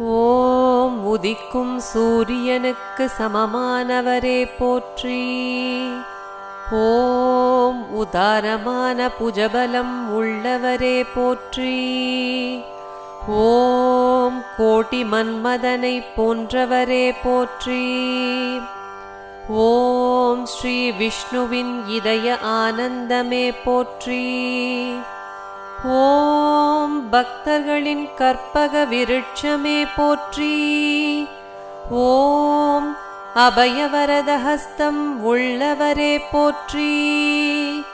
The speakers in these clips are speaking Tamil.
ஓம் உதிக்கும் சூரியனுக்கு சமமானவரே போற்றி. ஓம் உதாரமான புஜபலம் உள்ளவரே போற்றி. ஓம் கோட்டி மன்மதனை போன்றவரே போற்றி. ஓம் ஸ்ரீ விஷ்ணுவின் இதய ஆனந்தமே போற்றி. ஓம் பக்தர்களின் கற்பக விருட்சமே போற்றி. ஓம் அபயவரதஹஸ்தம் உள்ளவரே போற்றி.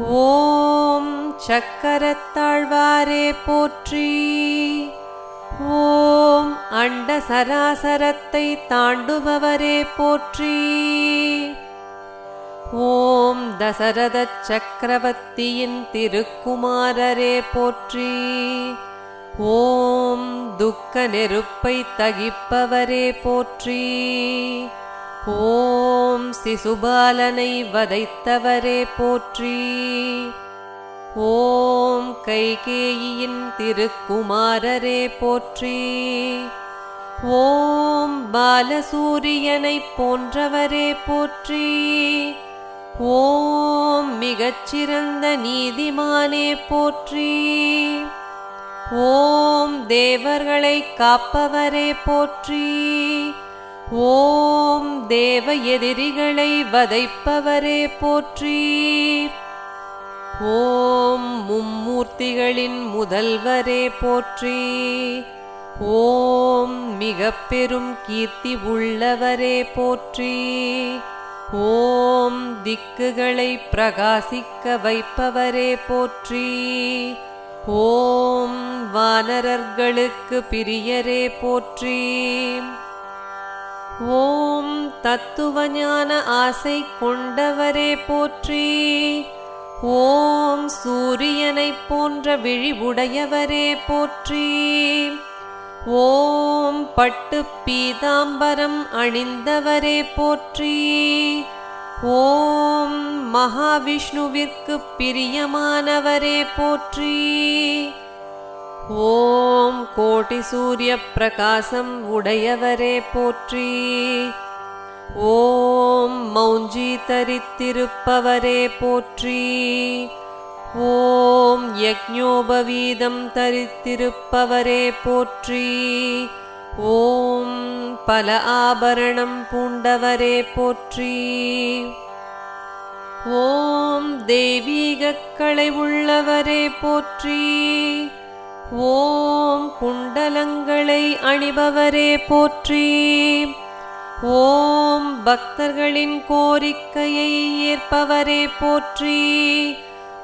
ஓம் சக்கரத்தாழ்வாரே போற்றி. ஓம் அண்ட சராசரத்தை தாண்டுபவரே போற்றி. ஓம் தசரத சக்கரவர்த்தியின் திருக்குமாரரே போற்றி. ஓம் துக்க நெருப்பை தகிப்பவரே போற்றி. ஓம் சிசுபாலனை வதைத்தவரே போற்றி. ஓம் கைகேயின் திருக்குமாரரே போற்றி. ஓம் பாலசூரியனை போன்றவரே போற்றி. ஓம் மிகச்சிறந்த நீதிமானே போற்றி. ஓம் தேவர்களை காப்பவரே போற்றி. ஓம் தேவ எதிரிகளை வதைப்பவரே போற்றி. ஓம் மும்மூர்த்திகளின் முதல்வரே போற்றி. ஓம் மிக பெரும் கீர்த்தி உள்ளவரே போற்றி. ஓம் திக்குகளை பிரகாசிக்க வைப்பவரே போற்றி. ஓம் வானரர்களுக்கு பிரியரே போற்றி. ஓம் தத்துவஞான ஆசை கொண்டவரே போற்றி. ஓம் சூரியனைப் போன்ற விழிவுடையவரே போற்றி. ஓம் பட்டு பீதாம்பரம் அணிந்தவரே போற்றி. ஓம் மகாவிஷ்ணுவிற்கு பிரியமானவரே போற்றி. ஓம் கோட்டி சூரிய பிரகாசம் உடையவரே போற்றி. ஓம் மௌஞ்சி தரித்திருப்பவரே போற்றி. ஓம் யக்ஞோபவீதம் தரித்திருப்பவரே போற்றி. ஓம் பல ஆபரணம் பூண்டவரே போற்றி. ஓம் தெய்வீகக்கலை உள்ளவரே போற்றி. ஓம் குண்டலங்களை அணிபவரே போற்றி. ஓம் பக்தர்களின் கோரிக்கையை ஏற்பவரே போற்றி.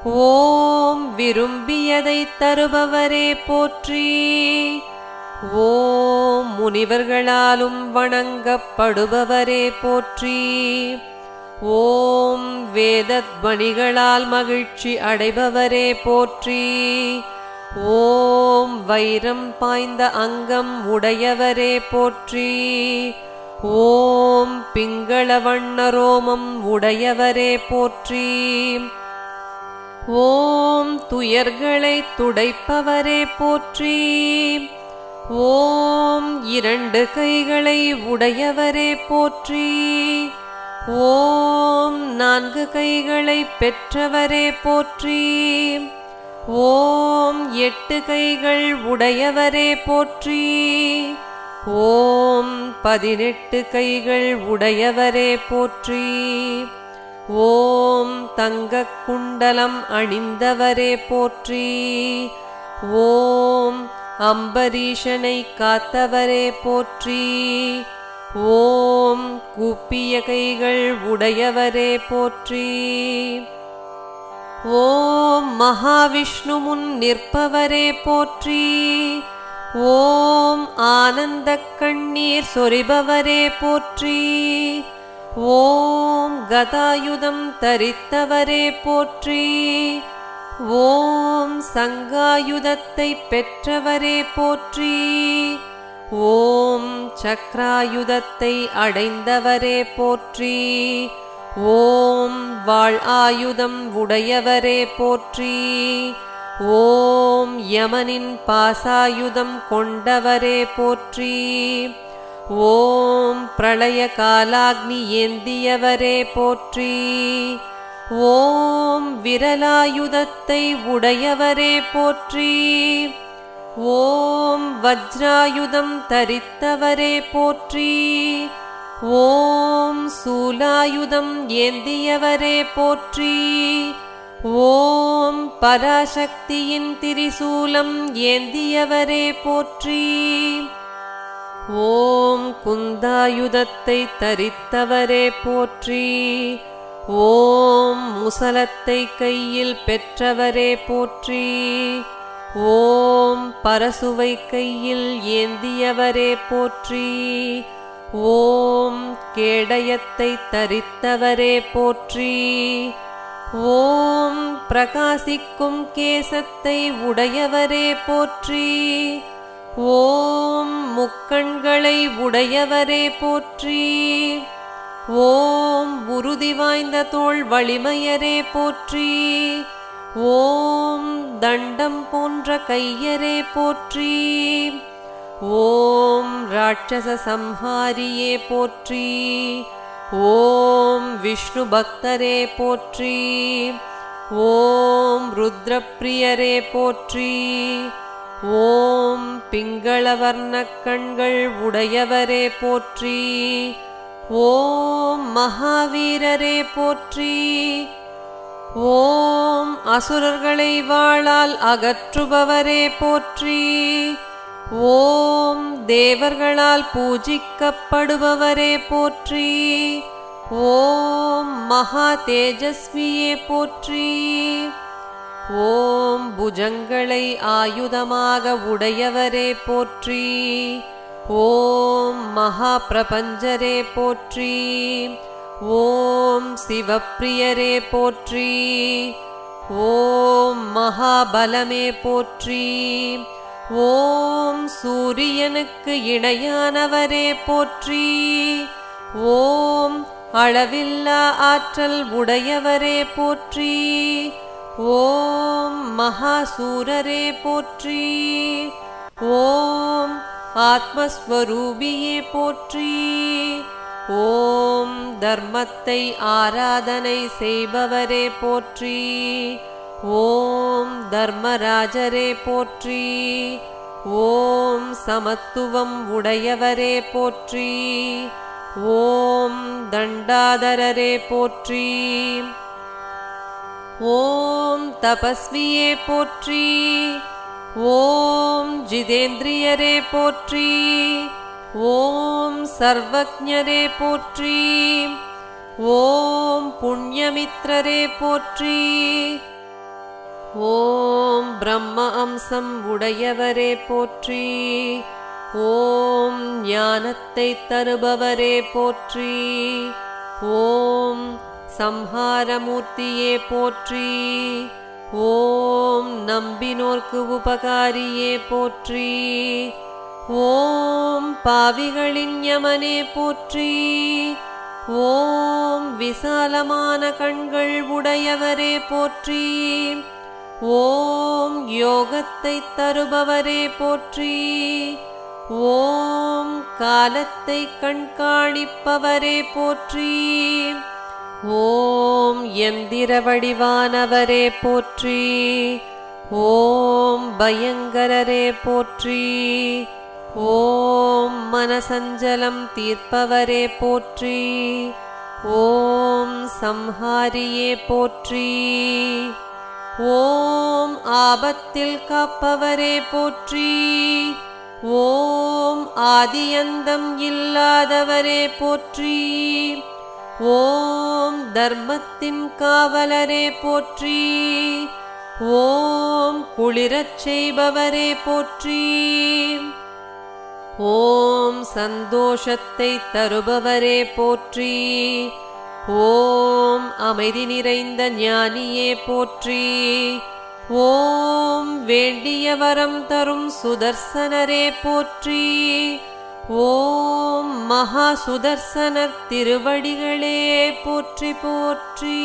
ஓம் விரும்பியதை தருபவரே போற்றி. ஓம் முனிவர்களாலும் வணங்கப்படுபவரே போற்றி. ஓம் வேதத்வணிகளால் மகிழ்ச்சி அடைபவரே போற்றி. ஓம் வைரம் பாய்ந்த அங்கம் உடையவரே போற்றி. ஓம் பிங்கள வண்ண ரோமம் உடையவரே போற்றி. ஓம் துயர்களை துடைப்பவரே போற்றி. ஓம் இரண்டு கைகளை உடையவரே போற்றி. ஓம் நான்கு கைகளை பெற்றவரே போற்றி. ஓம் எட்டு கைகள் உடையவரே போற்றி. ஓம் பதினெட்டு கைகள் உடையவரே போற்றி. ஓம் தங்க குண்டலம் அணிந்தவரே போற்றி. ஓம் அம்பரீஷனை காத்தவரே போற்றி. ஓம் கூப்பிய கைகள் உடையவரே போற்றி. ஓம் மகாவிஷ்ணு முன் நிற்பவரே போற்றி. ஓம் ஆனந்த கண்ணீர் சொரிபவரே போற்றி. ஓம் கதாயுதம் தரித்தவரே போற்றி. ஓம் சங்காயுதத்தை பெற்றவரே போற்றி. ஓம் சக்ராயுதத்தை அடைந்தவரே போற்றி. ஓம் வாழ் ஆயுதம் உடையவரே போற்றி. ஓம் யமனின் பாசாயுதம் கொண்டவரே போற்றி. ஓம் பிரளய காலாக்னி ஏந்தியவரே போற்றி. ஓம் விரலாயுதத்தை உடையவரே போற்றி. ஓம் வஜ்ராயுதம் தரித்தவரே போற்றி. ஓம் சூலாயுதம் ஏந்தியவரே போற்றி. ஓம் பராசக்தியின் திரிசூலம் ஏந்தியவரே போற்றி. ஓம் குந்தாயுதத்தை தரித்தவரே போற்றி. ஓம் முசலத்தை கையில் பெற்றவரே போற்றி. ஓம் பரசுவை கையில் ஏந்தியவரே போற்றி. ஓம் கேடயத்தை தரித்தவரே போற்றி. ஓம் பிரகாசிக்கும் கேசத்தை உடையவரே போற்றி. ஓம் முக்கண்களை உடையவரே போற்றி. ஓம் உறுதி வாய்ந்த தோள் வலிமையரே போற்றி. ஓம் தண்டம் போன்ற கையரே போற்றி. ஓம் ராட்சச சம்ஹாரியே போற்றி. ஓம் விஷ்ணு பக்தரே போற்றி. ஓம் ருத்ரப்பிரியரே போற்றி. ஓம் பிங்களவர்ண கண்கள் உடையவரே போற்றி. ஓம் மகாவீரரே போற்றி. ஓம் அசுரர்களை வாளால் அகற்றுபவரே போற்றி. ஓம் தேவர்களால் பூஜிக்கப்படுபவரே போற்றி. ஓம் மகா தேஜஸ்வியே போற்றி. ஓம் புஜங்களை ஆயுதமாக உடையவரே போற்றி. ஓம் மகா பிரபஞ்சரே போற்றி. ஓம் சிவப்பிரியரே போற்றி. ஓம் மகாபலமே போற்றி. ஓம் சூரியனுக்கு இணையானவரே போற்றி. ஓம் அளவில்லா ஆற்றல் உடையவரே போற்றி. ஓம் மகாசூரரே போற்றி. ஓம் ஆத்மஸ்வரூபியே போற்றி. ஓம் தர்மத்தை ஆராதனை செய்பவரே போற்றி. ஓம் தர்மராஜரே போற்றி. ஓம் சமத்துவம் உடையவரே போற்றி. ஓம் தண்டாதரரே போற்றி. ஓம் தபஸ்வியே போற்றி ஓம் ஜிதேந்திரியரே போற்றி ஓம் சர்வஜரே போற்றி ஓம் புண்ணியமித்ரரே போற்றி. ஓம் பிரம்ம அம்சம் உடையவரே போற்றி ஓம் ஞானத்தை தருபவரே போற்றி ஓம் சம்ஹாரமூர்த்தியே போற்றி. ஓம் நம்பினோர்க்கு உபகாரியே போற்றி. ஓம் பாவிகளின் யமனே போற்றி. ஓம் விசாலமான கண்கள் உடையவரே போற்றி. ஓம் யோகத்தை தருபவரே போற்றி. ஓம் காலத்தை கண்காணிப்பவரே போற்றி. ஓம் எந்திர வடிவானவரே போற்றி. ஓம் பயங்கரரே போற்றி. ஓம் மனசஞ்சலம் தீர்ப்பவரே போற்றி. ஓம் சம்ஹாரியே போற்றி. ஓம் ஆபத்தில் காப்பவரே போற்றி. ஓம் ஆதியந்தம் இல்லாதவரே போற்றி. ஓம் தர்மத்தின் காவலரே போற்றி. ஓம் குளிரச் செய்பவரே போற்றி. ஓம் சந்தோஷத்தை தருபவரே போற்றி. ஓம் அமைதி நிறைந்த ஞானியே போற்றி. ஓம் வேண்டிய வரம் தரும் சுதர்சனரே போற்றி. ஓம் மகா சுதர்சனர் திருவடிகளே போற்றி போற்றி.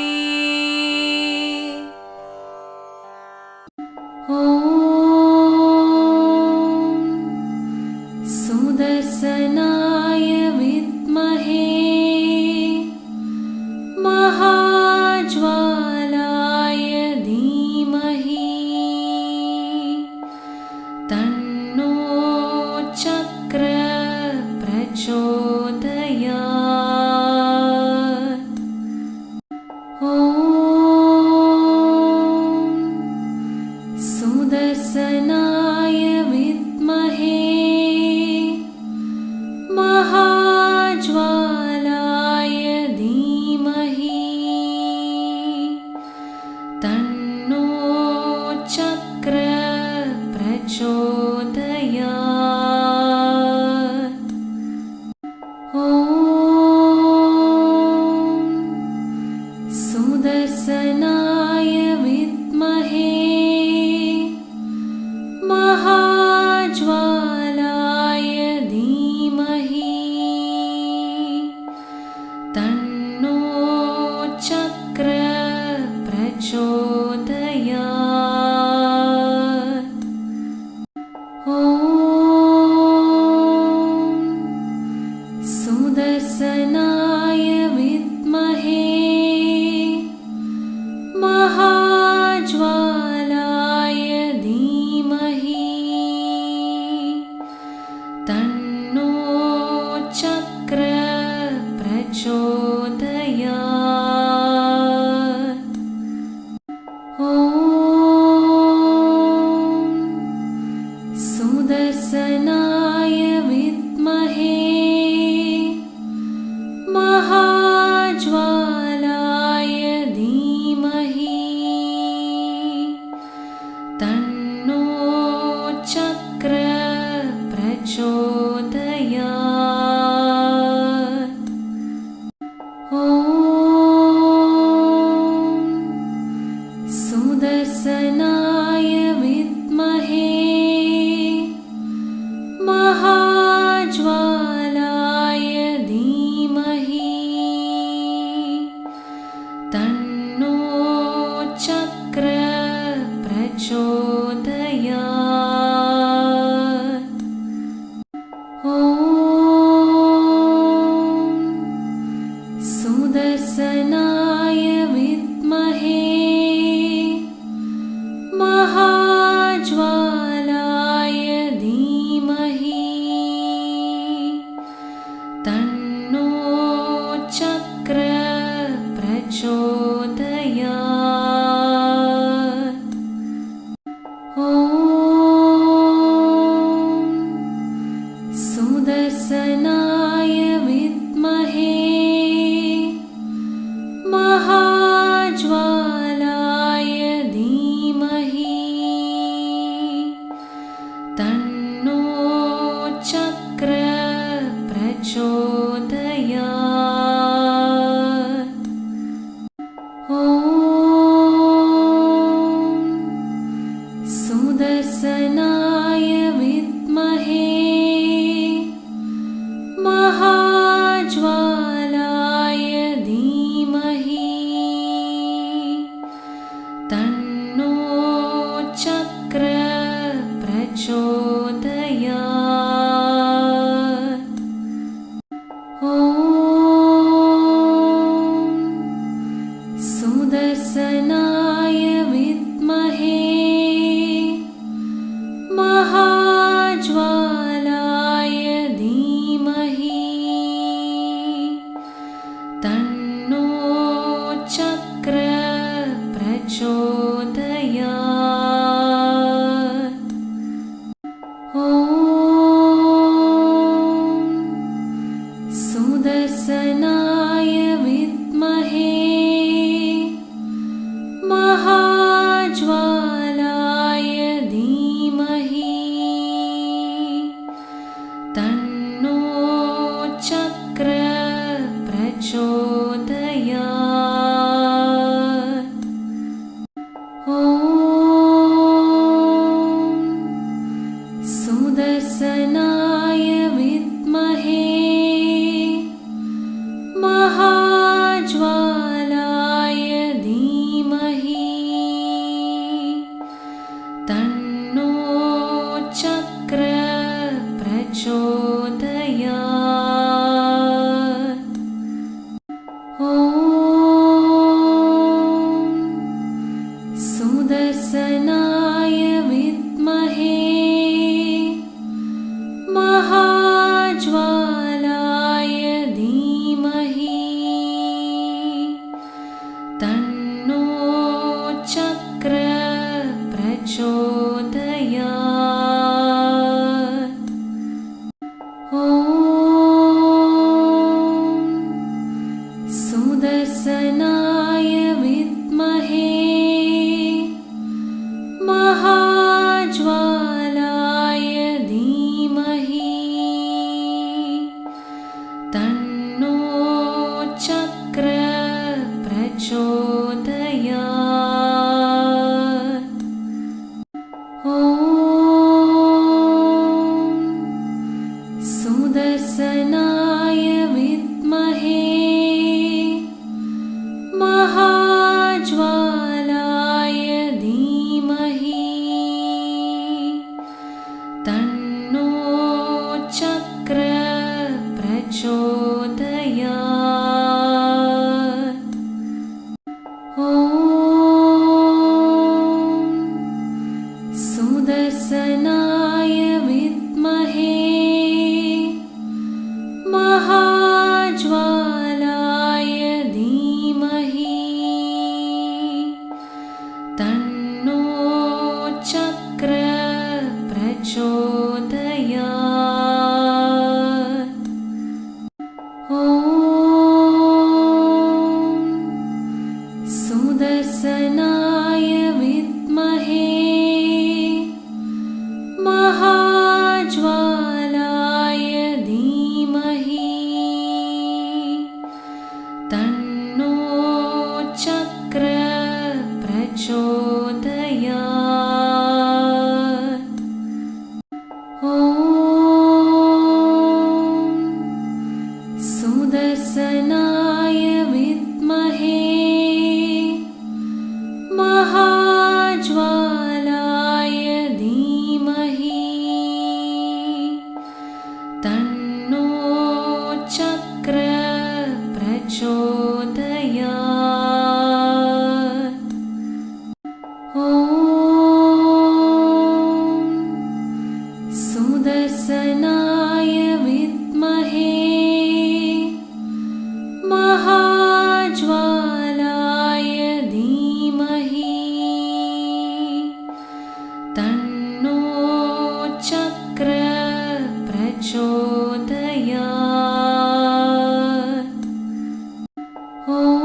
Oh.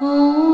Oh.